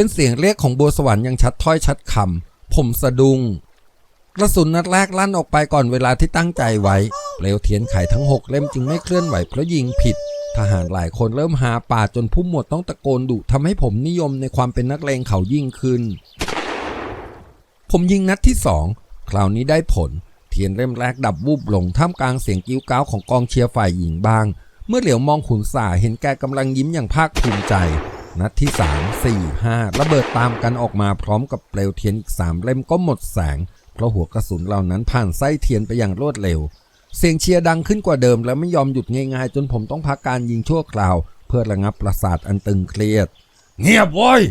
เป็นเสียงเรียกของบัวสวรรค์ย่างชัดถ้อยชัดคำผมสะดุง้งกระสุนนัดแรกลั่นออกไปก่อนเวลาที่ตั้งใจไว้เปลวเทียนไขทั้งหกเล่มจึงไม่เคลื่อนไหวเพราะยิงผิด ทหารหลายคนเริ่มหาป่าจนผู้หมวดต้องตะโกนดุทำให้ผมนิยมในความเป็นนักเลงเขายิ่งขึ้น ผมยิงนัดที่สองคราวนี้ได้ผล เทียนเล่มแรกดับวูบลงท่ามกลางเสียงกิ้วก้าวของกองเชียร์ฝ่ายหญิงบ้าง เมื่อเหลียวมองขุนสาเห็นแกกำลังยิ้มอย่างภาคภูมิใจ นัดที่ 3 4 5 ระเบิดตามกันออกมาพร้อมกับเปลวเทียนอีก3เล่มก็หมดแสง เพราะหัวกระสุนเหล่านั้นผ่านไส้เทียนไปอย่างรวดเร็ว เสียงเชียร์ดังขึ้นกว่าเดิมและไม่ยอมหยุดง่ายๆ จนผมต้องพักการยิงชั่วคราว เพื่อระงับประสาทอันตึงเครียด เงียบว้ย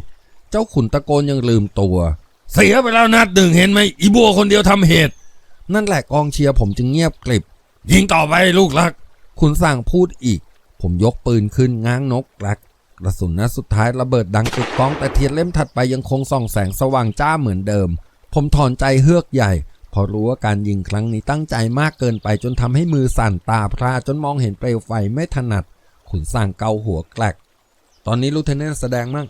เจ้าขุนตะโกนยังลืมตัว เสียไปแล้วนัดหนึ่งเห็นไหมอีบัวคนเดียวทำเหตุ นั่นแหละกองเชียร์ผมจึงเงียบกริบ ยิงต่อไปลูกรักขุนสั่งพูดอีก ผมยกปืนขึ้นง้างนกแก กระสุนนัดสุดท้ายระเบิดดังตึกก้องแต่เทียนเล่มถัดไปยังคงส่องแสงสว่างจ้าเหมือนเดิม ผมถอนใจเฮือกใหญ่ พอรู้ว่าการยิงครั้งนี้ตั้งใจมากเกินไปจนทำให้มือสั่นตาพร่าจนมองเห็นเปลวไฟไม่ถนัด ขุนสั่งเกาหัวแกลก ตอนนี้ลูเทนเนนแสดงมั่ง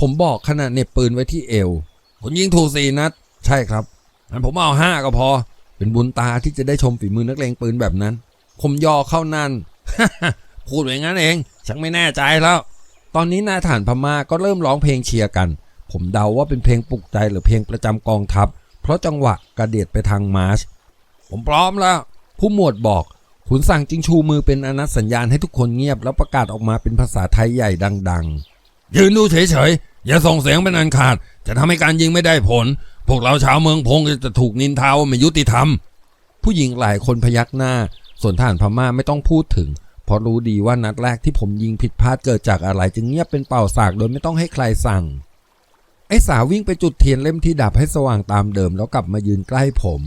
ผมบอกขณะเน็บปืนไว้ที่เอวคุณยิงถูกสี่นัด ใช่ครับงั้นผมเอาห้าก็พอ เป็นบุญตาที่จะได้ชมฝีมือนักเลงปืนแบบนั้น ผมย่อเข้านั่นพูดอย่างนั้นเองฉันไม่แน่ใจแล้ว ตอนนี้นายทหารพม่าก็เริ่มร้องเพลงเชียร์กัน ผมเดาว่าเป็นเพลงปลุกใจหรือเพลงประจำกองทัพ เพราะจังหวะกระเดียดไปทางมาร์ช ผมพร้อมแล้ว ผู้หมวดบอก ขุนสั่งจึงชูมือเป็นอนัตสัญญาณให้ทุกคนเงียบ แล้วประกาศออกมาเป็นภาษาไทยใหญ่ดัง ๆ ยืนดูเฉยๆ อย่าส่งเสียงเป็นอันขาด จะทำให้การยิงไม่ได้ผล พวกเราชาวเมืองพงจะถูกนินทาว่าไม่ยุติธรรม ผู้หญิงหลายคนพยักหน้า ส่วนทหารพม่าไม่ต้องพูดถึง ราะรู้ดีว่านัดแรกที่ผมยิงผิดพลาดเกิดจากอะไร จึงเงียบเป็นเป่าสากโดยไม่ต้องให้ใครสั่ง ไอ้สาววิ่งไปจุดเทียนเล่มที่ดับให้สว่างตามเดิมแล้วกลับมายืนใกล้ผม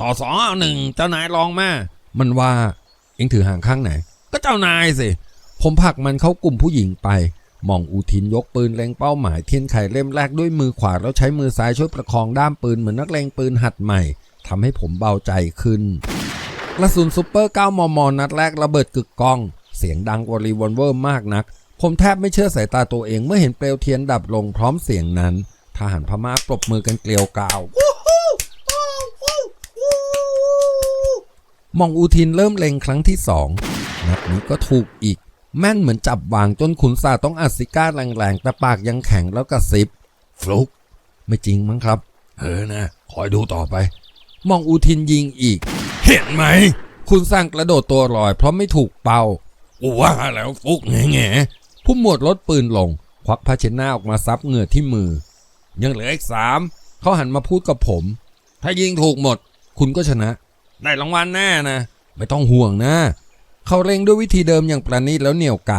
ต่อสองเอาหนึ่งเจ้านายลองมามันว่า เอ็งถือห่างข้างไหน ก็เจ้านายสิ ผมผลักมันเข้ากลุ่มผู้หญิงไปมองอูทินยกปืนเล็งเป้าหมายเทียนไขเล่มแรกด้วยมือขวาแล้วใช้มือซ้ายช่วยประคองด้ามปืนเหมือนนักเลงปืนหัดใหม่ทำให้ผมเบาใจขึ้น กระสุนซุปเปอร์ 9 มม นัดแรกระเบิดกึกก้อง เสียงดังกว่ารีวอลเวอร์มากนัก ผมแทบไม่เชื่อสายตาตัวเองเมื่อเห็นเปลวเทียนดับลงพร้อมเสียงนั้น ทหารพม่าปรบมือกันเกลียวกาวมองอูทินเริ่มเล็งครั้งที่สองนัดนี้ก็ถูกอีก แม่นเหมือนจับวางจนขุนศาต้องอัดซิก้าแรงๆ แต่ปากยังแข็งแล้วกระซิบฟลุก ไม่จริงมั้งครับ เออนะ คอยดูต่อไป มองอูทินยิงอีก เห็นไหม คุณสร้างกระโดดตัวลอย เพราะไม่ถูกเป้ากูว่าแล้วฟุกแง่แง่ผู้หมวดลดปืนลง ควักผ้าเช็ดหน้าออกมาซับเหงื่อที่มือ ยังเหลืออีกสามเขาหันมาพูดกับผม ถ้ายิงถูกหมด คุณก็ชนะ ได้รางวัลแน่นะ ไม่ต้องห่วงนะ เขาเล็งด้วยวิธีเดิมอย่างประณีตแล้วเหนี่ยวไก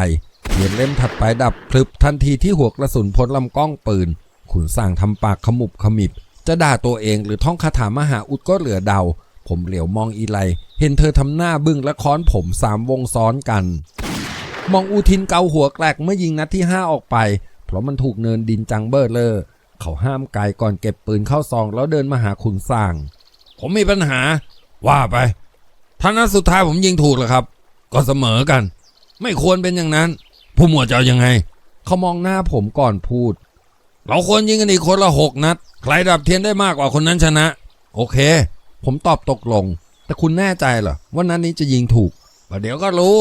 เทียนเล่มถัดไปดับพลึบทันทีที่หัวกระสุนพ้นลำกล้องปืน ขุนสั่งทำปากขมุบขมิบ จะด่าตัวเองหรือท่องคาถามหาอุดก็เหลือเดา ผมเหลียวมองอีไล เห็นเธอทำหน้าบึ้งและค้อนผมสามวงซ้อนกัน มองอูทินเกาหัวแกลกเมื่อยิงนัดที่ห้าออกไป เพราะมันถูกเนินดินจังเบอร์เลอร์เขาห้ามไกลก่อนเก็บปืนเข้าซองแล้วเดินมาหาขุนสั่งผมมีปัญหา ว่าไปถ้านัดสุดท้ายผมยิงถูกแล้วครับ ก็เสมอกัน ไม่ควรเป็นอย่างนั้น ผู้หมวดจะเอายังไง เขามองหน้าผมก่อนพูด เราควรยิงกันอีกคนละหกนัด ใครดับเทียนได้มากกว่าคนนั้นชนะ โอเค ผมตอบตกลง แต่คุณแน่ใจเหรอว่านั้นนี้จะยิงถูกประเดี๋ยวก็รู้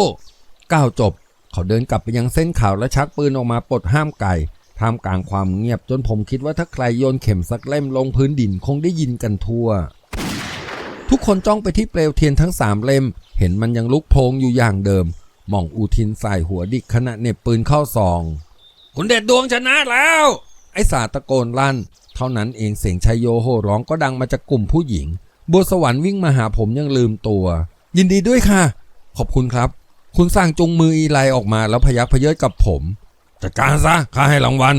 ก้าวจบ เขาเดินกลับไปยังเส้นขาวและชักปืนออกมาปลดห้ามไก่ท่ามกลางความเงียบจนผมคิดว่าถ้าใครโยนเข็มสักเล่มลงพื้นดินคงได้ยินกันทั่ว ทุกคนจ้องไปที่เปลวเทียนทั้งสามเล่ม เห็นมันยังลุกโพงอยู่อย่างเดิม หม่องอูทินใส่หัวดิกขณะเน็บปืนเข้าซองคุณเด็ดดวงชนะแล้ว ไอ้สาตะโกนลั่น เท่านั้นเองเสียงชายโยโห่ร้องก็ดังมาจากกลุ่มผู้หญิง บัวสวรรค์วิ่งมาหาผมยังลืมตัว ยินดีด้วยค่ะ ขอบคุณครับ คุณสั่งจุงมืออีไลออกมาแล้วพยักพเยิดกับผมจัดการซะข้าให้รางวัล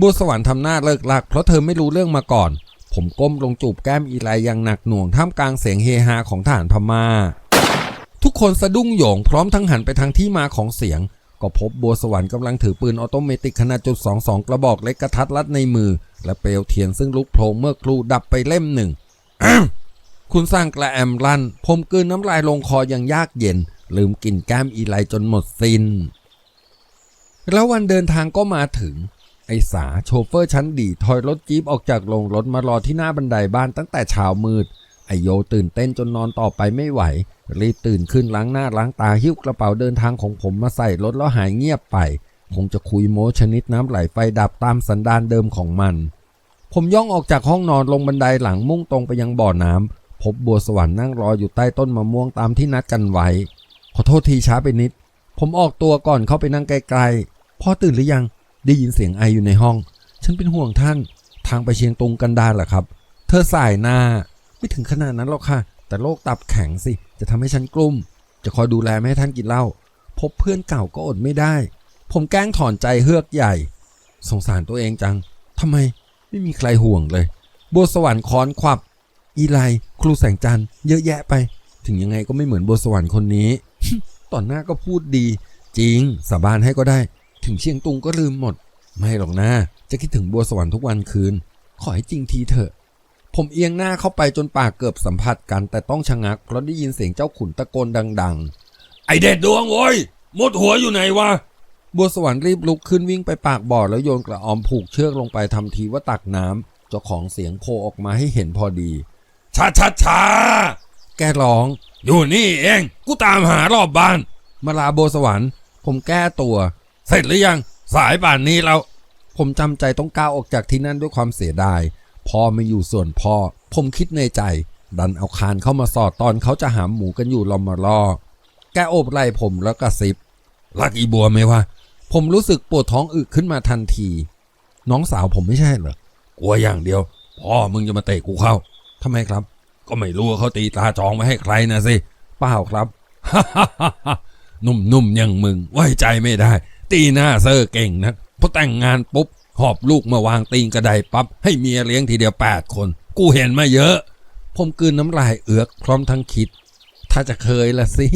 บัวสวรรค์ทำหน้าเลิกลัก เพราะเธอไม่รู้เรื่องมาก่อน ผมก้มลงจูบแก้มอีไลอย่างหนักหน่วงท่ามกลางเสียงเฮฮาของทหารพม่า ทุกคนสะดุ้งโหยงพร้อมทั้งหันไปทางที่มาของเสียง ก็พบบัวสวรรค์กำลังถือปืนออโตเมติกขนาดจุด22 กระบอกเล็กกระทัดรัดในมือ และเปลวเทียนซึ่งลุกโผล่เมื่อครูดับไปเล่มหนึ่ง คุณสร้างกระแอมลั่นผมกลืนน้ำลายลงคออย่างยากเย็น ลืมกินแก้มอีไลจนหมดสิน้น แล้ววันเดินทางก็มาถึง ไอสาโชเฟอร์ชั้นดีถอยรถจี๊ปออกจากโรงรถมารอที่หน้าบันไดบ้านตั้งแต่เช้ามืด ไอโยตื่นเต้นจนนอนต่อไปไม่ไหว รีบตื่นขึ้นล้างหน้าล้างตาหิ้วกระเป๋าเดินทางของผมมาใส่รถแล้วหายเงียบไป คงจะคุยโม้ชนิดน้ำไหลไฟดับตามสันดานเดิมของมันผมย่องออกจากห้องนอนลงบันไดหลังมุ่งตรงไปยังบ่อน้ำ พบบัวสวรรค์นั่งรออยู่ใต้ต้นมะม่วงตามที่นัดกันไว้ ขอโทษทีช้าไปนิด ผมออกตัวก่อนเข้าไปนั่งไกลๆพ่อตื่นหรือยัง ได้ยินเสียงไออยู่ในห้อง ฉันเป็นห่วงท่าน ทางไปเชียงตุงกันดารเหรอครับ เธอสายหน้า ไม่ถึงขนาดนั้นหรอกค่ะ แต่โรคตับแข็งสิ จะทำให้ฉันกลุ้ม จะคอยดูแลไม่ให้ท่านกินเหล้า พบเพื่อนเก่าก็อดไม่ได้ ผมแกล้งถอนใจเฮือกใหญ่ สงสารตัวเองจังทำไม ไม่มีใครห่วงเลย บัวสวรรค์คอนควับ อีไล ครูแสงจันทร์เยอะแยะไป ถึงยังไงก็ไม่เหมือนบัวสวรรค์คนนี้ ต่อนหน้าก็พูดดี จริง สาบานให้ก็ได้ ถึงเชียงตุงก็ลืมหมด ไม่หรอกนะจะคิดถึงบัวสวรรค์ทุกวันคืน ขอให้จริงทีเถอะ ผมเอียงหน้าเข้าไปจนปากเกือบสัมผัสกัน แต่ต้องชะงัก เพราะได้ยินเสียงเจ้าขุนตะโกนดัง ๆ ไอเด็ดดวงโว้ยมดหัวอยู่ไหนวะบัวสวรรค์รีบลุกขึ้นวิ่งไปปากบ่อแล้วโยนกระออมผูกเชือกลงไปทำทีว่าตักน้ำเจ้าของเสียงโคออกมาให้เห็นพอดี ช้าช้าช้าแกร้อง อยู่นี่เอง กูตามหารอบบ้าน มาลาบัวสวรรค์ ผมแก้ตัว เสร็จหรือยัง สายป่านนี้แล้วผมจำใจต้องก้าวออกจากที่นั่นด้วยความเสียดาย พ่อไม่อยู่ส่วนพ่อ ผมคิดในใจ ดันเอาคานเข้ามาสอดตอนเขาจะหามหมูกันอยู่ลอมมาล่อ แกโอบไหล่ผมแล้วกระซิบ รักอีบัวไหมวะ ผมรู้สึกปวดท้องอึขึ้นมาทันที น้องสาวผมไม่ใช่เหรอกลัวอย่างเดียว พ่อมึงจะมาเตะกูเข้า ทำไมครับ ก็ไม่รู้เขาตีตาจองไว้ให้ใครนะสิเปล่าครับนุ่มๆอย่างมึง ไว้ใจไม่ได้ ตีหน้าเซอร์เก่งนะพอแต่งงานปุ๊บหอบลูกมาวางตีนกระไดปั๊บให้เมียเลี้ยงทีเดียวแปดคน กูเห็นมาเยอะ ผมกลืนน้ำลายเอือกพร้อมทั้งคิด ถ้าจะเคยละสิ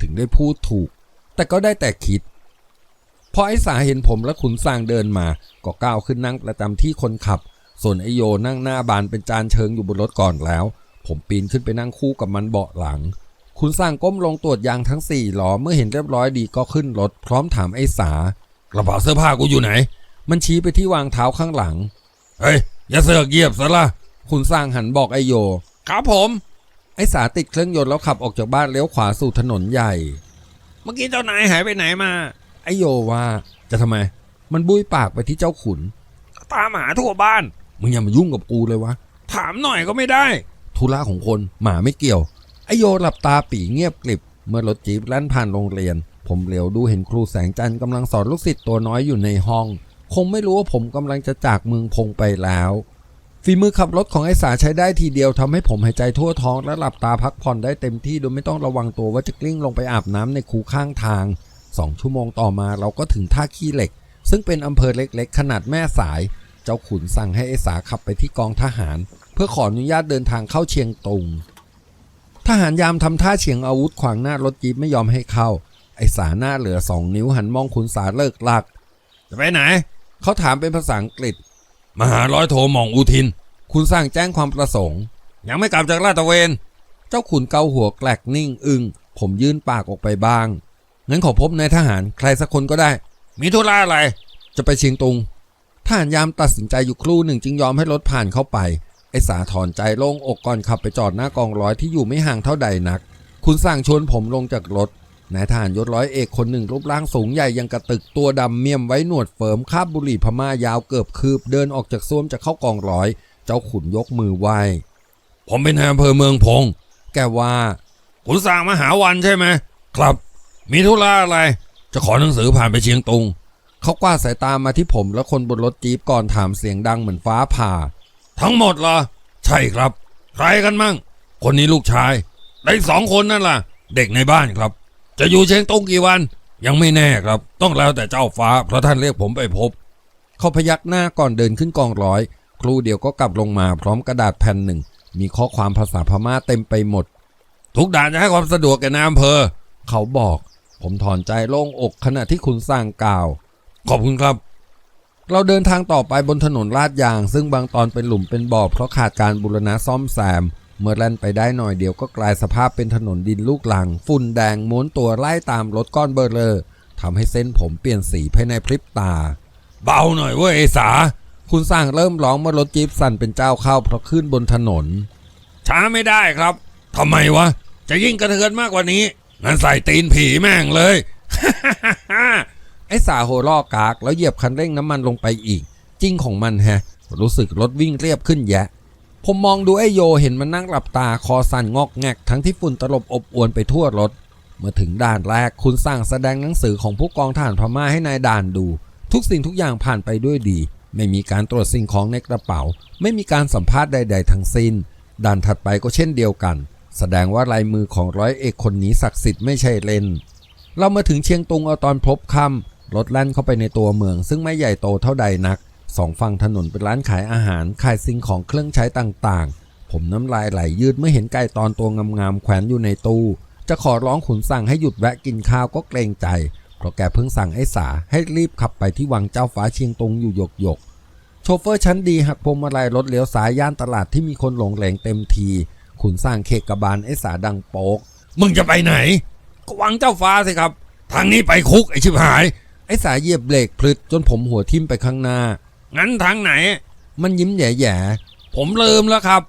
ถึงได้พูดถูก แต่ก็ได้แต่คิดพอไอ้สาเห็นผมและขุนสร้างเดินมา ก็ก้าวขึ้นนั่งประจำที่คนขับ ส่วนไอโยนั่งหน้าบานเป็นจานเชิงอยู่บนรถก่อนแล้ว ผมปีนขึ้นไปนั่งคู่กับมันเบาะหลังขุนสร้างก้มลงตรวจยางทั้งสี่ล้อเมื่อเห็นเรียบร้อยดีก็ขึ้นรถพร้อมถามไอ้สากระเป๋าเสื้อผ้ากูอยู่ไหน มันชี้ไปที่วางเท้าข้างหลัง เฮ้ย อย่าเสือกเหยียบซะละขุนสร้างหันบอกไอโย ครับผม ไอ้สาติดเครื่องยนต์แล้วขับออกจากบ้านเลี้ยวขวาสู่ถนนใหญ่ เมื่อกี้เจ้านายหายไปไหนมา ไอโยว่า จะทำไม มันบุ้ยปากไปที่เจ้าขุน ตามหาทั่วบ้าน มึงอย่ามายุ่งกับกูเลยวะ ถามหน่อยก็ไม่ได้ ธุระของคนหมาไม่เกี่ยว ไอโยหลับตาปีเงียบกลิบ เมื่อรถจี๊ปแล่นผ่านโรงเรียน ผมเหลียวดูเห็นครูแสงจันทร์กำลังสอนลูกศิษย์ตัวน้อยอยู่ในห้อง คงไม่รู้ว่าผมกำลังจะจากเมืองพงไปแล้วฝีมือขับรถของไอสาใช้ได้ทีเดียวทำให้ผมหายใจทั่วท้อง และหลับตาพักผ่อนได้เต็มที่โดยไม่ต้องระวังตัวว่าจะกลิ้งลงไปอาบน้ำในคูข้างทางสองชั่วโมงต่อมาเราก็ถึงท่าขี้เหล็ก ซึ่งเป็นอำเภอเล็กๆ ขนาดแม่สายเจ้าขุนสั่งให้ไอสาขับไปที่กองทหาร เพื่อขออนุญาตเดินทางเข้าเชียงตุง ทหารยามทำท่าเฉียงอาวุธขวางหน้ารถจี๊ปไม่ยอมให้เข้า ไอสาหน้าเหลือสองนิ้วหันมองขุนสาเลิกลัก จะไปไหน เขาถามเป็นภาษาอังกฤษมาหาร้อยโทหมองอุทิน คุณสั่งแจ้งความประสงค์ ยังไม่กลับจากลาดตระเวน เจ้าขุนเกาหัวแกลกนิ่งอึงผมยื่นปากออกไปบ้างงั้นขอพบนายทหารใครสักคนก็ได้ มีธุระอะไร จะไปเชียงตุง ทหารยามตัดสินใจอยู่ครู่หนึ่งจึงยอมให้รถผ่านเข้าไป ไอสาถอนใจโล่งอกก่อนขับไปจอดหน้ากองร้อยที่อยู่ไม่ห่างเท่าใดนัก คุณสั่งชวนผมลงจากรถนายทหารยศร้อยเอกคนหนึ่งรูปร่างสูงใหญ่ยังกระตึกตัวดำเมี่ยมไว้หนวดเฟิร์มคาบบุหรี่พม่ายาวเกือบคืบเดินออกจากซ่วมจะเข้ากองร้อย เจ้าขุนยกมือไหวผมเป็นนายอำเภอเมืองพง แกว่า คุณสั่งมาหาวันใช่ไหมครับ มีธุระอะไร จะขอหนังสือผ่านไปเชียงตุง เขากวาดสายตามาที่ผมและคนบนรถจี๊ปก่อนถามเสียงดังเหมือนฟ้าผ่า ทั้งหมดเหรอ ใช่ครับ ใครกันมั่ง คนนี้ลูกชาย ได้สองคนนั่นล่ะ เด็กในบ้านครับ จะอยู่เชียงตุงกี่วัน ยังไม่แน่ครับ ต้องแล้วแต่เจ้าฟ้า เพราะท่านเรียกผมไปพบ เขาพยักหน้าก่อนเดินขึ้นกองร้อย ครูเดียวก็กลับลงมาพร้อมกระดาษแผ่นหนึ่ง มีข้อความภาษาพม่าเต็มไปหมด ทุกด่านจะให้ความสะดวกแก่นายอำเภอ เขาบอก ผมถอนใจโล่งอกขณะที่คุณสร้างกล่าว ขอบคุณครับ เราเดินทางต่อไปบนถนนลาดยาง ซึ่งบางตอนเป็นหลุมเป็นบ่อเพราะขาดการบูรณะซ่อมแซม เมื่อแล่นไปได้หน่อยเดียวก็กลายสภาพเป็นถนนดินลูกหลัง ฝุ่นแดงม้วนตัวไล่ตามรถก้อนเบอร์เลอร์ทำให้เส้นผมเปลี่ยนสีภายในพริบตา เบาหน่อยเว้ยไอสา คุณสั่งเริ่มร้องเมื่อรถจี๊ปสั่นเป็นเจ้าเข้าเพราะขึ้นบนถนน ช้าไม่ได้ครับทำไมวะ จะยิ่งกระเทือนมากกว่านี้งั้นใส่ตีนผีแม่งเลย ไอ้สาโหรอกากแล้วเหยียบคันเร่งน้ำมันลงไปอีก จริงของมันแฮะ รู้สึกรถวิ่งเรียบขึ้นแยะ ผมมองดูไอ้โยเห็นมันนั่งหลับตาคอสั่นงอกแงกทั้งที่ฝุ่นตลบอบอวนไปทั่วรถ เมื่อถึงด่านแรกคุณสั่งแสดงหนังสือของผู้กองทหารพม่าให้นายด่านดู ทุกสิ่งทุกอย่างผ่านไปด้วยดี ไม่มีการตรวจสิ่งของในกระเป๋า ไม่มีการสัมภาษณ์ใด ๆ ทั้งสิ้น ด่านถัดไปก็เช่นเดียวกัน แสดงว่าลายมือของร้อยเอกคนนี้ศักดิ์สิทธิ์ไม่ใช่เล่นเรามาถึงเชียงตุงเอาตอนพบค่ำ รถแล่นเข้าไปในตัวเมือง ซึ่งไม่ใหญ่โตเท่าใดนักสองฝั่งถนนเป็นร้านขายอาหาร ขายสิ่งของเครื่องใช้ต่างๆ ผมน้ำลายไหลยืดเมื่อเห็นไก่ตอนตัวงามๆแขวนอยู่ในตู้ จะขอร้องขุนสั่งให้หยุดแวะกินข้าวก็เกรงใจ เพราะแกเพิ่งสั่งไอ้สาให้รีบขับไปที่วังเจ้าฟ้าเชียงตุงอยู่หยกหยกๆโชเฟอร์ชั้นดีหักพวงมาลัยรถเลี้ยวซ้ายย่านตลาดที่มีคนหลงแหลงเต็มที ขุนสั่งเคกกระบาลไอ้สาดังโป๊กมึงจะไปไหนก็วังเจ้าฟ้าสิครับ ทางนี้ไปคุกไอ้ชิบหาย ไอ้สาเหยียบเบรกพลึดจนผมหัวทิ่มไปข้างหน้า งั้นทางไหน มันยิ้มแย่ผมลืมแล้วครับ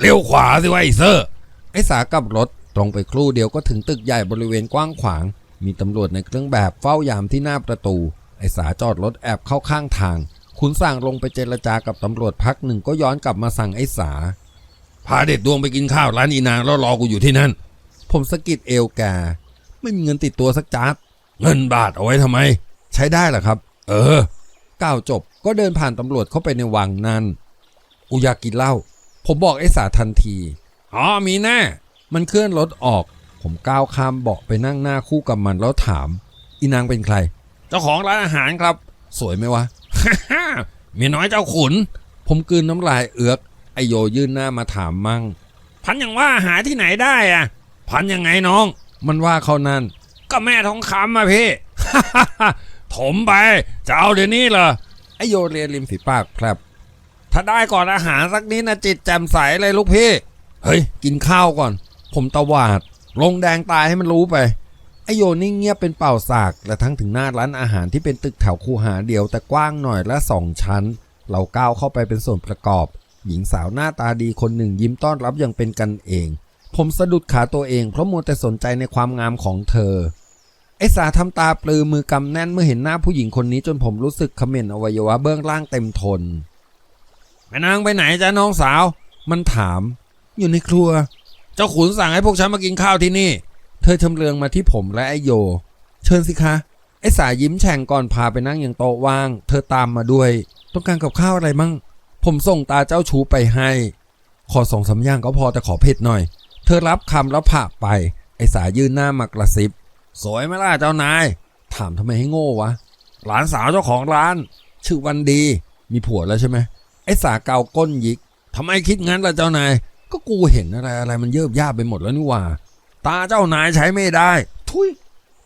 เลี้ยวขวาสิวะไอ้เซอร์ๆไอ้สากลับรถตรงไปครู่เดียวก็ถึงตึกใหญ่บริเวณกว้างขวาง มีตำรวจในเครื่องแบบเฝ้ายามที่หน้าประตู ไอ้สาจอดรถแอบเข้าข้างทางขุนสั่งลงไปเจรจากับตำรวจพักหนึ่งก็ย้อนกลับมาสั่งไอ้สา พาเด็ดดวงไปกินข้าวร้านอีนางแล้วรอกูอยู่ที่นั่น ผมสะกิดเอวแก ไม่มีเงินติดตัวสักจาร์ดเงินบาทเอาไว้ทำไม ใช้ได้เหรอครับ เออ ก้าวจบก็เดินผ่านตำรวจเข้าไปในวังนั้นกูอยากินเหล้า ผมบอกไอ้สาทันที อ๋อมีแน่ มันเคลื่อนรถออก ผมก้าวข้ามเบาะไปนั่งหน้าคู่กับมันแล้วถาม อีนางเป็นใคร เจ้าของร้านอาหารครับ สวยไหมวะเมียน้อยเจ้าขุน ผมกืนน้ำลายเอือก ไอโยยื่นหน้ามาถามมั่ง พันอย่างว่าหาที่ไหนได้อะพันยังไงน้อง มันว่าเขานั่น ก็แม่ทองคำมาพี่ ถมไป จะเอาเดี๋ยวนี้เหรอไอโยเรียริมฝีปากแผลบถ้าได้ก่อนอาหารสักนิดนะจิตแจ่มใสเลยลูกพี่ เฮ้ย กินข้าวก่อน ผมตวาด ลงแดงตายให้มันรู้ไป ไอโยนิ่งเงียบเป็นเป่าสาก และทั้งถึงหน้าร้านอาหารที่เป็นตึกแถวคูหาเดียวแต่กว้างหน่อยและสองชั้น เราก้าวเข้าไปเป็นส่วนประกอบ หญิงสาวหน้าตาดีคนหนึ่งยิ้มต้อนรับอย่างเป็นกันเอง ผมสะดุดขาตัวเองเพราะมัวแต่สนใจในความงามของเธอ ไอสาทำตาปลือมือกำแน่นเมื่อเห็นหน้าผู้หญิงคนนี้จนผมรู้สึกเขม่นอวัยวะเบื้องล่างเต็มทนแม่นางไปไหนจ้าน้องสาว มันถาม อยู่ในครัว เจ้าขุนสั่งให้พวกฉันมากินข้าวที่นี่ เธอชำเลืองมาที่ผมและไอโย เชิญสิคะ ไอสายิ้มแฉ่งก่อนพาไปนั่งอย่างโต๊ะว่าง เธอตามมาด้วย ต้องการกับข้าวอะไรมั่ง ผมส่งตาเจ้าชูไปให้ ขอสองสาอย่างก็พอแต่ขอเผ็ดหน่อย เธอรับคำแล้วผ่าไป ไอสายยื่นหน้ามากระซิบ สวยไหมล่ะเจ้านาย ถามทำไมให้โง่วะ หลานสาวเจ้าของร้าน ชื่อวันดี มีผัวแล้วใช่ไหมไอ้สาเกาก้นยิกทำไมคิดงั้นล่ะเจ้านาย ก็กูเห็นอะไรอะไรมันเยิบย่าบไปหมดแล้วนี่ว่า ตาเจ้านายใช้ไม่ได้ ทุย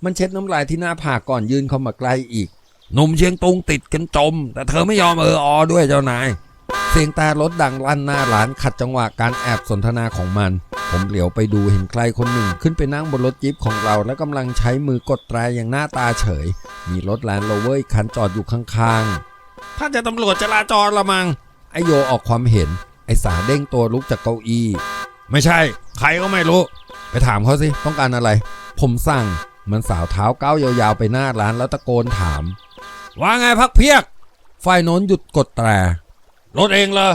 มันเช็ดน้ำลายที่หน้าผากก่อนยืนเข้ามาใกล้อีกหนุ่มเชียงตุงติดกันจม แต่เธอไม่ยอมเออออด้วยเจ้านาย เสียงแต่รถดังลั่นหน้าร้านขัดจังหวะการแอบสนทนาของมัน ผมเหลียวไปดูเห็นใครคนหนึ่ง ขึ้นไปนั่งบนรถจิ๊บของเรา และกำลังใช้มือกดแตรอย่างหน้าตาเฉย มีรถแลนด์โรเวอร์คันจอดอยู่ข้างๆ ถ้าจะตำรวจจราจรละมัง ไอโยออกความเห็น ไอสาเด้งตัวลุกจากเก้าอี้ ไม่ใช่ ใครก็ไม่รู้ ไปถามเขาสิ ต้องการอะไร ผมสั่ง มันสาวเท้าก้าวยาวๆไปหน้าร้านแล้วตะโกนถาม ว่าไงพักเพียก ฝ่ายโน้นหยุดกดแตร รถเองเหรอ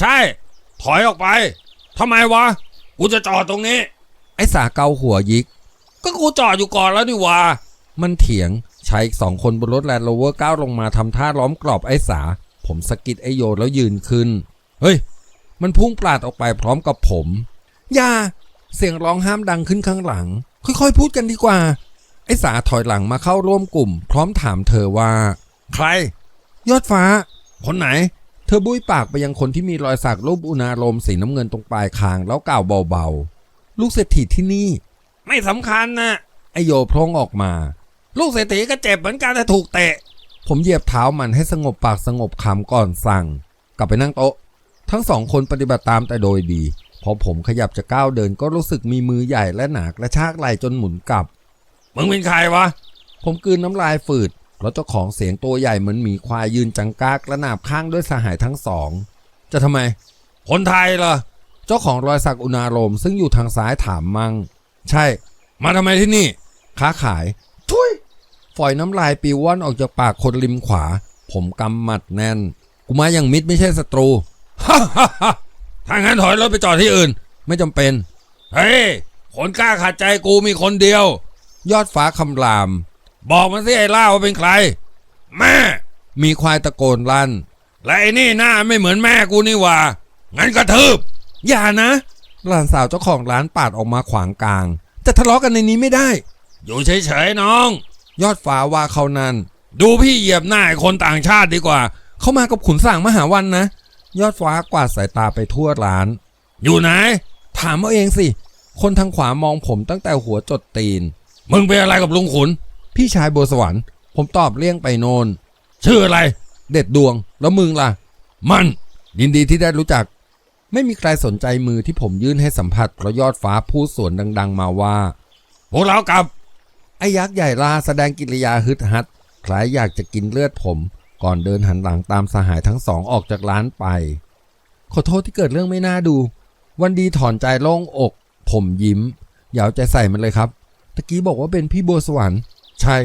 ใช่ ถอยออกไปทำไมวะ กูจะจอดตรงนี้ ไอสาเกาหัวยิก ก็กูจอดอยู่ก่อนแล้วนี่หวะมันเถียงชายอีกสองคนบนรถแลนด์โรเวอร์ก้าวลงมาทำท่าล้อมกรอบไอ้สา ผมสะกิดไอโยแล้วยืนขึ้น เฮ้ย มันพุ่งปลาดออกไปพร้อมกับผม อย่า เสียงร้องห้ามดังขึ้นข้างหลัง ค่อยๆ พูดกันดีกว่า ไอ้สาถอยหลังมาเข้าร่วมกลุ่ม พร้อมถามเธอว่า ใคร ยอดฟ้า คนไหน เธอบุ้ยปากไปยังคนที่มีรอยสักรูปอุณาโลมสีน้ำเงินตรงปลายคางแล้วกล่าวเบาๆ ลูกเศรษฐีที่นี่ ไม่สำคัญนะไอโยพร่งออกมา ลูกเศรษฐีก็เจ็บเหมือนกันแต่ถูกเตะ ผมเหยียบเท้ามันให้สงบปากสงบคำก่อนสั่ง กลับไปนั่งโต๊ะ ทั้งสองคนปฏิบัติตามแต่โดยดี พอผมขยับจะก้าวเดินก็รู้สึกมีมือใหญ่และหนักและชากไหลจนหมุนกลับมึงเป็นใครวะ ผมกลืนน้ำลายฝืด เพราะเจ้าของเสียงตัวใหญ่เหมือนหมีควายยืนจังกากและหนาบข้างด้วยสหายทั้งสอง จะทำไม คนไทยเหรอ เจ้าของรอยสักอุณาโลมซึ่งอยู่ทางซ้ายถามมั่งใช่ มาทำไมที่นี่ ค้าขาย ทุยฝอยน้ำลายปิวว่อนออกจากปากคนริมขวา ผมกำหมัดแน่น กูมาอย่างมิดไม่ใช่ศัตรูฮ่าฮ่าฮ่าถ้างั้นถอยรถไปจอดที่อื่น ไม่จำเป็น เฮ้ย คนกล้าขัดใจกูมีคนเดียว ยอดฟ้าคำราม บอกมาสิไอ้ล่าว่าเป็นใคร แม่ มีควายตะโกนลั่น และไอ้นี่หน้าไม่เหมือนแม่กูนี่หว่า งั้นกระทืบ อย่านะ หลานสาวเจ้าของร้านปาดออกมาขวางกลาง จะทะเลาะกันในนี้ไม่ได้ อยู่เฉยๆน้อง ยอดฟ้าว่าเขานั้น ดูพี่เหยียบหน้าไอ้คนต่างชาติดีกว่า เขามากับขุนส่างมหาวันนะ ยอดฟ้ากวาดสายตาไปทั่วร้าน อยู่ไหน ถามเอาเองสิ คนทางขวามองผมตั้งแต่หัวจดตีน มึงเป็นอะไรกับลุงขุน พี่ชายบัวสวรรค์ ผมตอบเลี่ยงไปโนนชื่ออะไร เด็ดดวง แล้วมึงล่ะ มัน ยินดีที่ได้รู้จัก ไม่มีใครสนใจมือที่ผมยื่นให้สัมผัสเพราะยอดฟ้าพูดสวนดัง ๆ มาว่าพวกเรากลับ ไอ้ยักษ์ใหญ่ลาแสดงกิริยาฮึดฮัดคล้ายอยากจะกินเลือดผม ก่อนเดินหันหลังตามสหายทั้งสองออกจากร้านไป ขอโทษที่เกิดเรื่องไม่น่าดู วันดีถอนใจโล่งอก ผมยิ้มอย่าเอาใจใส่มันเลยครับตะกี้บอกว่าเป็นพี่บัวสวรรค์ ใช่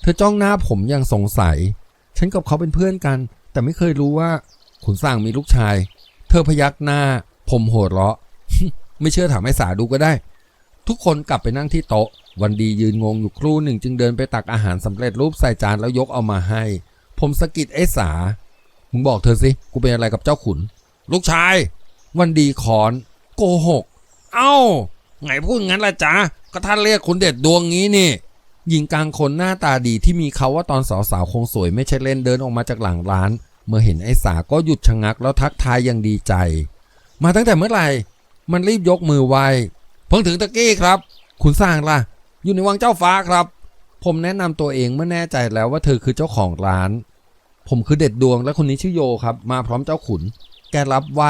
เธอจ้องหน้าผมอย่างสงสัย ฉันกับเขาเป็นเพื่อนกัน แต่ไม่เคยรู้ว่าขุนสร้างมีลูกชาย เธอพยักหน้า ผมโหดเราะ ไม่เชื่อถามไอ้สาดูก็ได้ ทุกคนกลับไปนั่งที่โต๊ะ วันดียืนงงอยู่ครู่หนึ่งจึงเดินไปตักอาหารสำเร็จรูปใส่จานแล้วยกเอามาให้ ผมสะกิดไอ้สา มึงบอกเธอสิ กูเป็นอะไรกับเจ้าขุน ลูกชาย วันดีคอน โกหก เอ้า ไงพูดงั้นล่ะจ๊ะก็ท่านเรียกคุณเด็ดดวงงี้นี่ หญิงกลางคนหน้าตาดีที่มีเขาว่าตอนสาวๆคงสวยไม่ใช่เล่นเดินออกมาจากหลังร้าน เมื่อเห็นไอ้สาก็หยุดชะงักแล้วทักทายอย่างดีใจ มาตั้งแต่เมื่อไหร่ มันรีบยกมือไวเพิ่งถึงตะกี้ครับ คุณสร้างล่ะ อยู่ในวังเจ้าฟ้าครับ ผมแนะนำตัวเองเมื่อแน่ใจแล้วว่าเธอคือเจ้าของร้าน ผมคือเด็ดดวงและคนนี้ชื่อโยครับ มาพร้อมเจ้าขุน แกรับไหว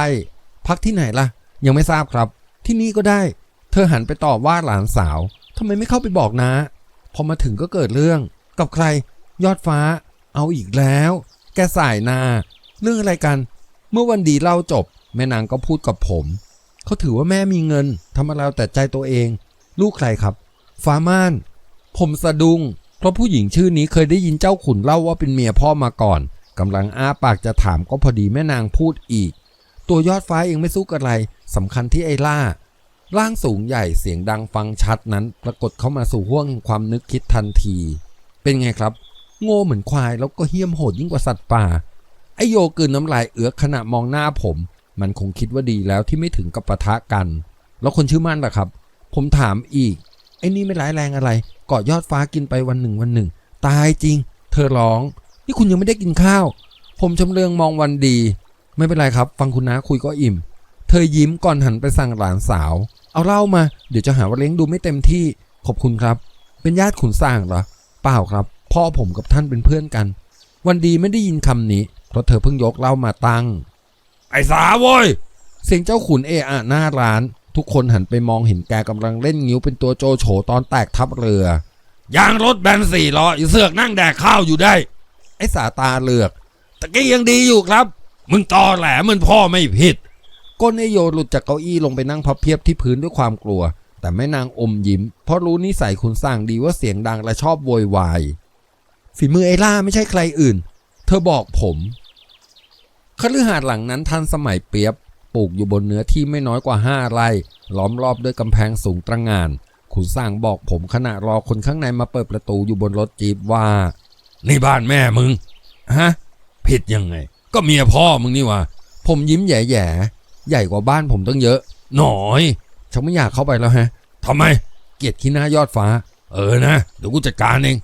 พักที่ไหนล่ะ ยังไม่ทราบครับ ที่นี่ก็ได้ เธอหันไปตอบว่าหลานสาวทำไมไม่เข้าไปบอกนะ พอมาถึงก็เกิดเรื่อง กับใคร ยอดฟ้า เอาอีกแล้ว แกสายนา เรื่องอะไรกัน เมื่อวันดีเล่าจบ แม่นางก็พูดกับผม เขาถือว่าแม่มีเงินทำอะไรเอาแต่ใจตัวเอง ลูกใครครับ ฟ้าม่าน ผมสะดุ้งเพราะผู้หญิงชื่อนี้เคยได้ยินเจ้าขุนเล่าว่าเป็นเมียพ่อมาก่อนกำลังอ้าปากจะถามก็พอดีแม่นางพูดอีก ตัวยอดฟ้าเองไม่สู้กับอะไรสำคัญที่ไอ้ล่า ร่างสูงใหญ่เสียงดังฟังชัดนั้น ปรากฏเข้ามาสู่ห้วงความนึกคิดทันที เป็นไงครับ โง่เหมือนควายแล้วก็เหี้ยมโหดยิ่งกว่าสัตว์ป่า ไอโยกืนน้ำลายเอือกขณะมองหน้าผม มันคงคิดว่าดีแล้วที่ไม่ถึงกับปะทะกัน แล้วคนชื่อมั่นล่ะครับ ผมถามอีก ไอ้นี่ไม่ร้ายแรงอะไรเกาะยอดฟ้ากินไปวันหนึ่งวันหนึ่ง ตายจริง เธอร้อง นี่คุณยังไม่ได้กินข้าว ผมชำเลืองมองวันดี ไม่เป็นไรครับ ฟังคุณน้าคุยก็อิ่ม เธอยิ้มก่อนหันไปสั่งหลานสาว เอาเหล้ามา เดี๋ยวจะหาว่าเลี้ยงดูไม่เต็มที่ ขอบคุณครับ เป็นญาติขุนสร้างเหรอ เปล่าครับ พ่อผมกับท่านเป็นเพื่อนกัน วันดีไม่ได้ยินคำนี้ เพราะเธอเพิ่งยกเหล้ามาตั้ง ไอ้สาโว้ย เสียงเจ้าขุนเอะอะหน้าร้าน ทุกคนหันไปมองเห็นแกกำลังเล่นงิ้วเป็นตัวโจโฉตอนแตกทับเรือยางรถแบนสี่ล้ออยู่เสือกนั่งแดกข้าวอยู่ได้ ไอ้สาตาเหลือกตะกี้ยังดีอยู่ครับ มึงตอแหลเหมือนพ่อไม่ผิด ก้นไอโยหลุดจากเก้าอี้ลงไปนั่งพับเพียบที่พื้นด้วยความกลัว แต่แม่นางอมยิ้ม เพราะรู้นิสัยคุณสร้างดีว่าเสียงดังและชอบโวยวาย ฝีมือไอล่าไม่ใช่ใครอื่น เธอบอกผมคฤหาสน์หลังนั้นทันสมัยเปียบปลูกอยู่บนเนื้อที่ไม่น้อยกว่าห้าไร่ล้อมรอบด้วยกำแพงสูงตระงาน คุณสร้างบอกผมขณะรอคนข้างในมาเปิดประตูอยู่บนรถจีบว่า นี่บ้านแม่มึง ฮะ ผิดยังไง ก็เมียพ่อมึงนี่ว่าผมยิ้มแย่ๆ ใหญ่กว่าบ้านผมตั้งเยอะ หน่อยฉันไม่อยากเข้าไปแล้วฮะทำไม เกลียดขี้หน้ายอดฟ้า เออนะ เดี๋ยวกูจัดการเอง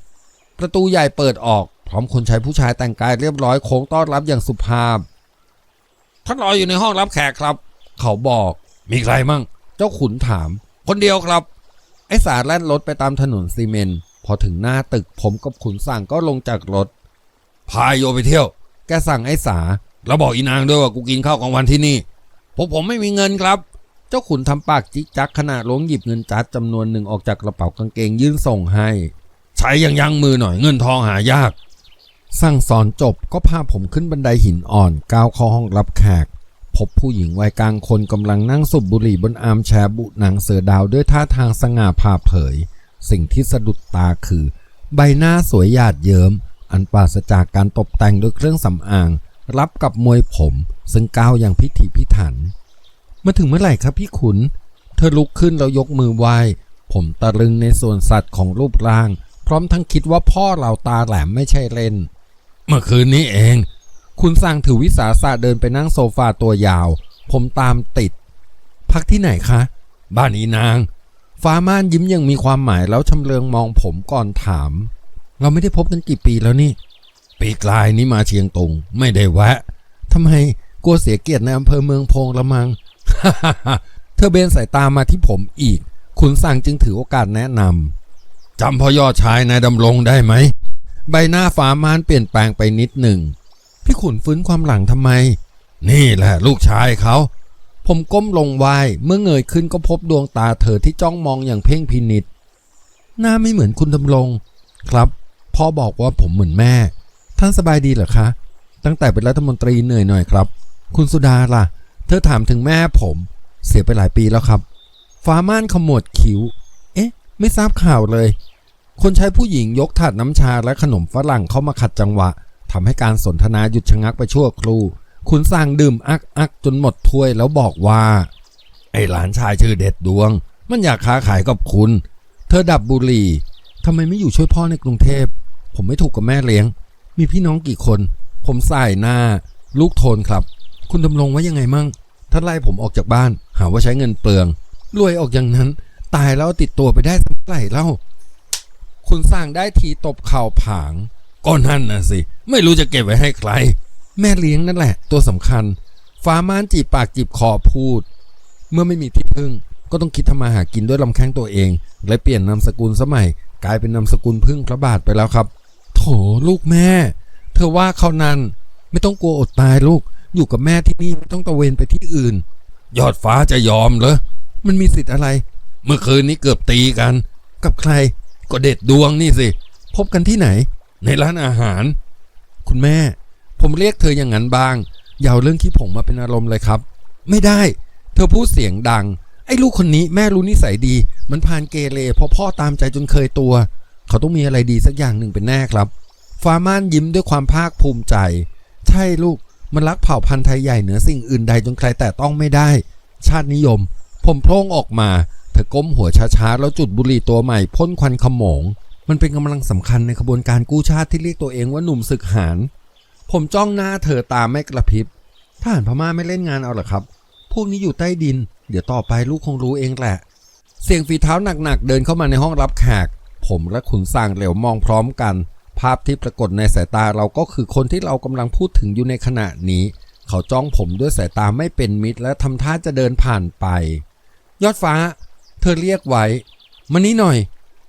ประตูใหญ่เปิดออก พร้อมคนใช้ผู้ชายแต่งกายเรียบร้อยโค้งต้อนรับอย่างสุภาพท่านรออยู่ในห้องรับแขกครับ เขาบอก มีใครมั่ง เจ้าขุนถาม คนเดียวครับ ไอ้สาแล่นรถไปตามถนนซีเมนต์ พอถึงหน้าตึกผมกับขุนสั่งก็ลงจากรถ พายโยไปเที่ยว แกสั่งไอ้สา แล้วบอกอีนางด้วยว่ากูกินข้าวกลางวันที่นี่ พวกผมไม่มีเงินครับ เจ้าขุนทำปากจิกจักขณะล้วงหยิบเงินจัดจำนวนหนึ่งออกจากกระเป๋ากางเกงยื่นส่งให้ ใช้ยังยั้งมือหน่อยเงินทองหายาก สั่งสอนจบก็พาผมขึ้นบันไดหินอ่อนก้าวเข้าห้องรับแขก พบผู้หญิงวัยกลางคนกำลังนั่งสูบบุหรี่บนอาร์มแชร์บุหนังเสือดาวด้วยท่าทางสง่าผ่าเผย สิ่งที่สะดุดตาคือ ใบหน้าสวยหยาดเยิ้มอันปราศจากการตกแต่งด้วยเครื่องสำอาง รับกับมวยผม ซึ่งก้าวอย่างพิถีพิถัน มาถึงเมื่อไหร่ครับพี่ขุน เธอลุกขึ้นแล้วยกมือไหว้ ผมตะลึงในส่วนสัตว์ของรูปร่าง พร้อมทั้งคิดว่าพ่อเราตาแหลมไม่ใช่เล่น เมื่อคืนนี้เอง คุณสั่งถือวิสาสะเดินไปนั่งโซฟาตัวยาว ผมตามติด พักที่ไหนคะ บ้านอีนางฟ้าม่านยิ้มยังมีความหมายแล้วชำเลืองมองผมก่อนถาม เราไม่ได้พบกันกี่ปีแล้วนี่ ปีกลายนี้มาเชียงตุงไม่ได้แวะทำไมกลัวเสียเกียรติในอำเภอเมืองพงละมัง เธอเบนสายตามาที่ผมอีกคุณสั่งจึงถือโอกาสแนะนำจำพ่อยอดชายนายดำรงได้ไหม ใบหน้าฟ้ามานเปลี่ยนแปลงไปนิดหนึ่ง พี่ขุนฟื้นความหลังทำไม นี่แหละลูกชายเขาผมก้มลงไหวเมื่อเงยขึ้นก็พบดวงตาเธอที่จ้องมองอย่างเพ่งพินิษหน้าไม่เหมือนคุณดำรง ครับ พ่อบอกว่าผมเหมือนแม่ ท่านสบายดีเหรอคะ ตั้งแต่เป็นรัฐมนตรีเหนื่อยหน่อยครับ คุณสุดาล่ะ เธอถามถึงแม่ผม เสียไปหลายปีแล้วครับ ฟ้าม่านขมวดคิ้ว เอ๊ะ ไม่ทราบข่าวเลย คนใช้ผู้หญิงยกถาดน้ำชาและขนมฝรั่งเข้ามาขัดจังหวะทำให้การสนทนาหยุดชะงักไปชั่วครู่ คุณสั่งดื่มอักอักจนหมดถ้วยแล้วบอกว่า ไอ้หลานชายชื่อเด็ดดวง มันอยากค้าขายกับคุณ เธอดับบุหรี่ทำไมไม่อยู่ช่วยพ่อในกรุงเทพ ผมไม่ถูกกับแม่เลี้ยง มีพี่น้องกี่คน ผมสายหน้า ลูกโทนครับ คุณดำรงว่ายังไงมั่งถ้าไล่ผมออกจากบ้าน หาว่าใช้เงินเปลือง รวยออกอย่างนั้น ตายแล้วติดตัวไปได้สักไหร่เล่า คุณสร้างได้ทีตบเข่าผางก็นั่นนะสิ ไม่รู้จะเก็บไว้ให้ใคร แม่เลี้ยงนั่นแหละ ตัวสำคัญ ฟ้าม่านจีบปากจีบคอพูด เมื่อไม่มีที่พึ่ง ก็ต้องคิดทำมาหากินด้วยลำแข้งตัวเอง และเปลี่ยนนามสกุลสมัย กลายเป็นนามสกุลพึ่งพระบาทไปแล้วครับ โถลูกแม่ เธอว่าเขานั้นไม่ต้องกลัวอดตายลูก อยู่กับแม่ที่นี่ไม่ต้องตะเวนไปที่อื่น ยอดฟ้าจะยอมเหรอ มันมีสิทธิ์อะไร เมื่อคืนนี้เกือบตีกัน กับใคร ก็เด็ดดวงนี่สิ พบกันที่ไหน ในร้านอาหาร คุณแม่ ผมเรียกเธออย่างนั้นบ้างอย่าเอาเรื่องขี้ผงมาเป็นอารมณ์เลยครับ ไม่ได้ เธอพูดเสียงดัง ไอ้ลูกคนนี้แม่รู้นิสัยดี มันพานเกเรเพราะพ่อตามใจจนเคยตัว เขาต้องมีอะไรดีสักอย่างหนึ่งเป็นแน่ครับ ฟาม่านยิ้มด้วยความภาคภูมิใจ ใช่ลูกมันรักเผ่าพันธุ์ไทยใหญ่เหนือสิ่งอื่นใดจนใครแต่ต้องไม่ได้ ชาตินิยม ผมโพล่งออกมาเธอก้มหัวช้าๆ แล้วจุดบุหรี่ตัวใหม่พ่นควันขโมง มันเป็นกำลังสำคัญในขบวนการกู้ชาติที่เรียกตัวเองว่าหนุ่มศึกหารผมจ้องหน้าเธอตาไม่กระพริบทหารพม่าไม่เล่นงานเอาหรอครับ พวกนี้อยู่ใต้ดิน เดี๋ยวต่อไปลูกคงรู้เองแหละ เสียงฝีเท้าหนักๆเดินเข้ามาในห้องรับแขก ผมและขุนสร้างเหลวมองพร้อมกัน ภาพที่ปรากฏในสายตาเราก็คือคนที่เรากำลังพูดถึงอยู่ในขณะนี้ เขาจ้องผมด้วยสายตาไม่เป็นมิตร และทำท่าจะเดินผ่านไป ยอดฟ้า เธอเรียกไว้มานี้หน่อย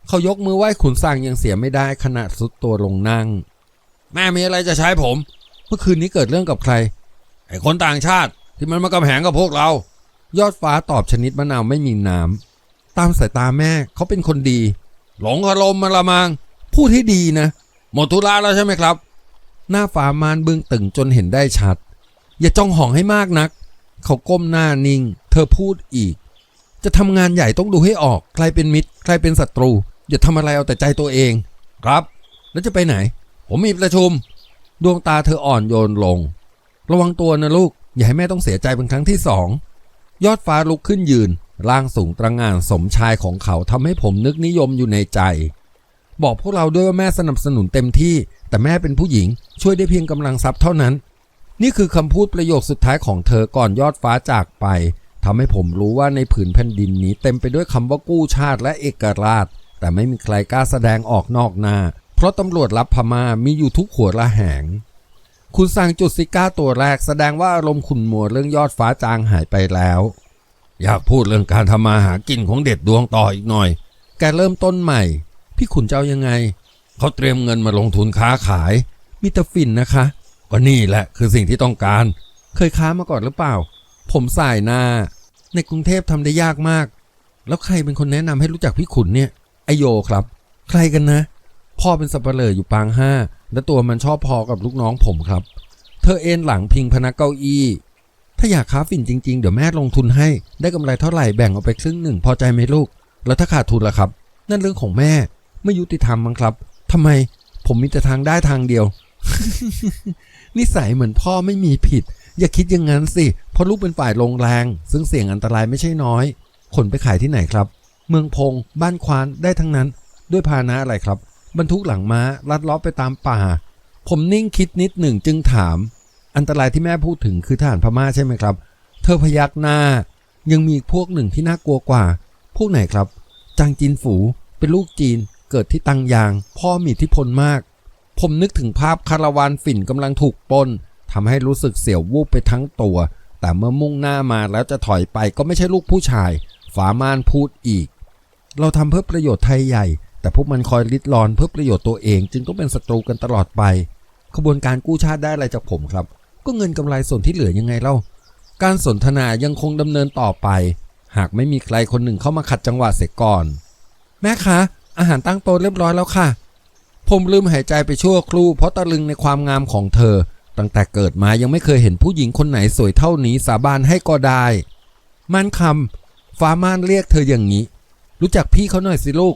เขายกมือไหว้ขุนสร้างยังเสียไม่ได้ขณะสุดตัวลงนั่ง แม่มีอะไรจะใช้ผม เมื่อคืนนี้เกิดเรื่องกับใคร ไอ้คนต่างชาติที่มันมากำแหงกับพวกเรา ยอดฟ้าตอบชนิดมะนาวไม่มีน้ำตามสายตาแม่เขาเป็นคนดี หลงคารมณ์มันละมังพูดให้ดีนะ หมดธุระแล้วใช่ไหมครับ หน้าฟ้ามานเบื้องตึงจนเห็นได้ชัด อย่าจ้องห่องให้มากนัก เขาก้มหน้านิ่ง เธอพูดอีก จะทำงานใหญ่ต้องดูให้ออก ใครเป็นมิตร ใครเป็นศัตรู อย่าทำอะไรเอาแต่ใจตัวเอง ครับ แล้วจะไปไหน ผมมีประชุม ดวงตาเธออ่อนโยนลง ระวังตัวนะลูก อย่าให้แม่ต้องเสียใจเป็นครั้งที่สอง ยอดฟ้าลุกขึ้นยืน ร่างสูงตระงานสมชายของเขาทำให้ผมนึกนิยมอยู่ในใจ บอกพวกเราด้วยว่าแม่สนับสนุนเต็มที่ แต่แม่เป็นผู้หญิง ช่วยได้เพียงกำลังทรัพย์เท่านั้น นี่คือคำพูดประโยคสุดท้ายของเธอก่อนยอดฟ้าจากไปทำให้ผมรู้ว่าในผืนแผ่นดินนี้เต็มไปด้วยคำว่ากู้ชาติและเอกราช แต่ไม่มีใครกล้าแสดงออกนอกหน้า เพราะตำรวจรับพม่ามีอยู่ทุกหัวละแหง คุณสั่งจุดซิก้าตัวแรกแสดงว่าอารมณ์ขุนมัวเรื่องยอดฟ้าจางหายไปแล้ว อยากพูดเรื่องการทำมาหากินของเด็ดดวงต่ออีกหน่อย แกเริ่มต้นใหม่ พี่ขุนจะเอายังไง เขาเตรียมเงินมาลงทุนค้าขายมีแต่ฝิ่นนะคะ ก็นี่แหละคือสิ่งที่ต้องการ เคยค้ามาก่อนหรือเปล่า ผมสายหน้าในกรุงเทพทำได้ยากมาก แล้วใครเป็นคนแนะนำให้รู้จักพี่ขุนเนี่ย ไอโยครับ ใครกันนะ พ่อเป็นสับเปลออยู่ปางห้า และตัวมันชอบพอกับลูกน้องผมครับ เธอเอ็นหลังพิงพนักเก้าอี้ ถ้าอยากค้าฝิ่นจริง ๆ เดี๋ยวแม่ลงทุนให้ ได้กำไรเท่าไหร่แบ่งเอาไปครึ่งหนึ่งพอใจไหมลูก แล้วถ้าขาดทุนล่ะครับ นั่นเรื่องของแม่ ไม่ยุติธรรมมั้งครับทำไมผมมีแต่ทางได้ทางเดียว นิสัยเหมือนพ่อไม่มีผิด อย่าคิดอย่างนั้นสิ เพราะลูกเป็นฝ่ายลงแรง ซึ่งเสี่ยงอันตรายไม่ใช่น้อย ขนไปขายที่ไหนครับ เมืองพง บ้านควาน ได้ทั้งนั้น ด้วยพาหนะอะไรครับ บรรทุกหลังม้า ลัดล้อไปตามป่า ผมนิ่งคิดนิดหนึ่งจึงถาม อันตรายที่แม่พูดถึงคือทหารพม่าใช่ไหมครับ เธอพยักหน้า ยังมีพวกหนึ่งที่น่ากลัวกว่า พวกไหนครับ จางจินฝู เป็นลูกจีน เกิดที่ตังยาง พ่อมีอิทธิพลมาก ผมนึกถึงภาพคาราวานฝิ่นกำลังถูกปล้นทำให้รู้สึกเสียววูบไปทั้งตัว แต่เมื่อมุ่งหน้ามาแล้วจะถอยไปก็ไม่ใช่ลูกผู้ชาย ฝามานพูดอีก เราทำเพื่อประโยชน์ไทยใหญ่ แต่พวกมันคอยลิดรอนเพื่อประโยชน์ตัวเอง จึงต้องเป็นศัตรูกันตลอดไปขบวนการกู้ชาติได้อะไรจากผมครับ ก็เงินกำไรส่วนที่เหลือยังไงเล่า การสนทนายังคงดำเนินต่อไป หากไม่มีใครคนหนึ่งเข้ามาขัดจังหวะเสียก่อน แม่คะ อาหารตั้งโต๊ะเรียบร้อยแล้วค่ะ ผมลืมหายใจไปชั่วครู่เพราะตะลึงในความงามของเธอ ตั้งแต่เกิดมายังไม่เคยเห็นผู้หญิงคนไหนสวยเท่านี้สาบานให้ก็ได้ม่านคำฟ้าม่านเรียกเธออย่างนี้ รู้จักพี่เขาหน่อยสิลูก